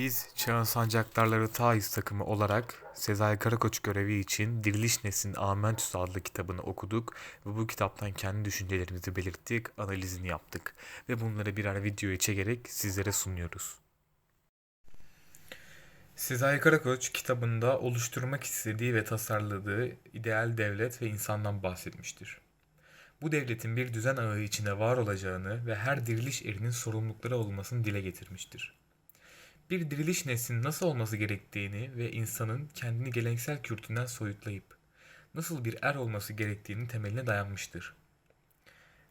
Biz Çağın Sancaktarları Taiz takımı olarak Sezai Karakoç görevi için Diriliş Nesin Amentüs adlı kitabını okuduk ve bu kitaptan kendi düşüncelerimizi belirttik, analizini yaptık ve bunları birer videoya çekerek sizlere sunuyoruz. Sezai Karakoç kitabında oluşturmak istediği ve tasarladığı ideal devlet ve insandan bahsetmiştir. Bu devletin bir düzen ağı içinde var olacağını ve her diriliş erinin sorumlulukları olmasını dile getirmiştir bir diriliş neslinin nasıl olması gerektiğini ve insanın kendini geleneksel kültüründen soyutlayıp nasıl bir er olması gerektiğini temeline dayanmıştır.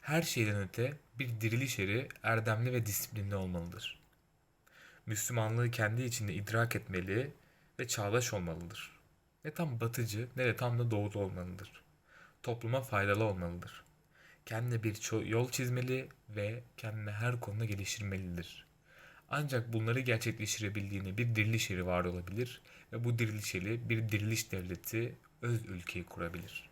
Her şeyden öte bir diriliş eri erdemli ve disiplinli olmalıdır. Müslümanlığı kendi içinde idrak etmeli ve çağdaş olmalıdır. Ne tam batıcı ne de tam da doğulu olmalıdır. Topluma faydalı olmalıdır. Kendine bir yol çizmeli ve kendini her konuda geliştirmelidir. Ancak bunları gerçekleştirebildiğinde bir diriliş eri var olabilir ve bu diriliş eri bir diriliş devleti, öz ülkeyi kurabilir.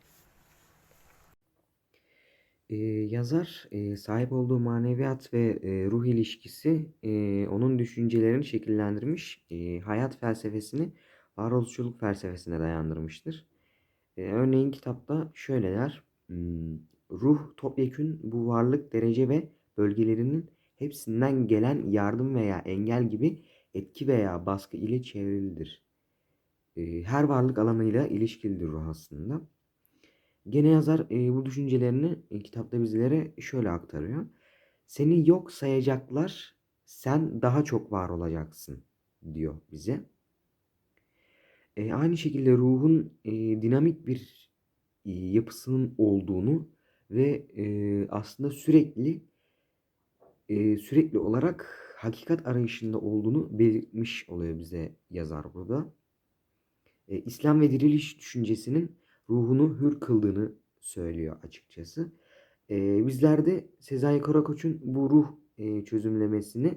Ee, yazar e, sahip olduğu maneviyat ve e, ruh ilişkisi e, onun düşüncelerini şekillendirmiş, e, hayat felsefesini varoluşçuluk felsefesine dayandırmıştır. E, örneğin kitapta şöyle der, hmm, ruh topyekün bu varlık derece ve bölgelerinin hepsinden gelen yardım veya engel gibi etki veya baskı ile çevrilidir. E, her varlık alanıyla ilişkilidir ruh aslında. Gene yazar e, bu düşüncelerini e, kitapta bizlere şöyle aktarıyor. Seni yok sayacaklar, sen daha çok var olacaksın diyor bize. E, aynı şekilde ruhun dinamik bir yapısının olduğunu ve aslında sürekli e, sürekli olarak hakikat arayışında olduğunu belirtmiş oluyor bize yazar burada. E, İslam ve diriliş düşüncesinin ruhunu hür kıldığını söylüyor açıkçası. E, bizler de Sezai Karakoç'un bu ruh e, çözümlemesini,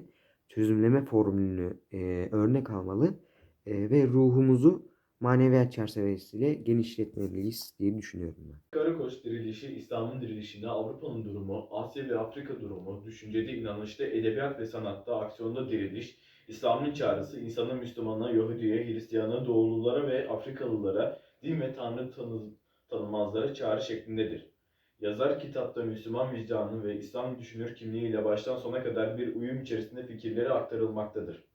çözümleme formülünü e, örnek almalı e, ve ruhumuzu maneviyat çerçevesiyle genişletmeliyiz diye düşünüyorum ben. Karakoç dirilişi, İslam'ın dirilişinde Avrupa'nın durumu, Asya ve Afrika durumu, düşüncede, inanışta, edebiyat ve sanatta, aksiyonda diriliş, İslam'ın çağrısı, insanın Müslümana, Yahudiye, Hristiyana, Doğululara ve Afrikalılara, din ve tanrı tanı tanımazlara çağrı şeklindedir. Yazar kitapta Müslüman vicdanı ve İslam düşünür kimliğiyle baştan sona kadar bir uyum içerisinde fikirleri aktarılmaktadır.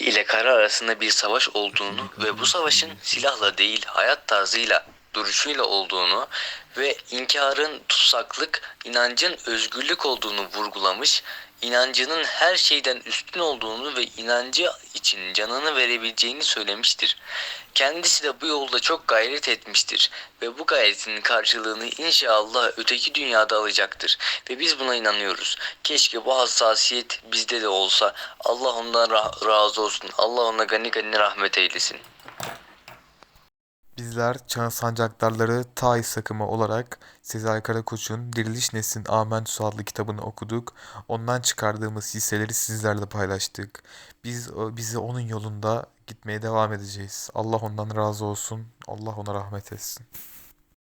İle kara arasında bir savaş olduğunu ve bu savaşın silahla değil hayat tarzıyla, duruşuyla olduğunu ve inkarın tutsaklık, inancın özgürlük olduğunu vurgulamış, inancının her şeyden üstün olduğunu ve inancı için canını verebileceğini söylemiştir. Kendisi de bu yolda çok gayret etmiştir ve bu gayretinin karşılığını inşallah öteki dünyada alacaktır ve biz buna inanıyoruz. Keşke bu hassasiyet bizde de olsa. Allah ondan ra- razı olsun. Allah ona gani gani rahmet eylesin. Bizler Çağın Sancaktarları Taiz takımı olarak Sezai Karakoç'un Diriliş Nesin Amentüs adlı kitabını okuduk. Ondan çıkardığımız hisseleri sizlerle paylaştık. Biz bizi onun yolunda gitmeye devam edeceğiz. Allah ondan razı olsun. Allah ona rahmet etsin.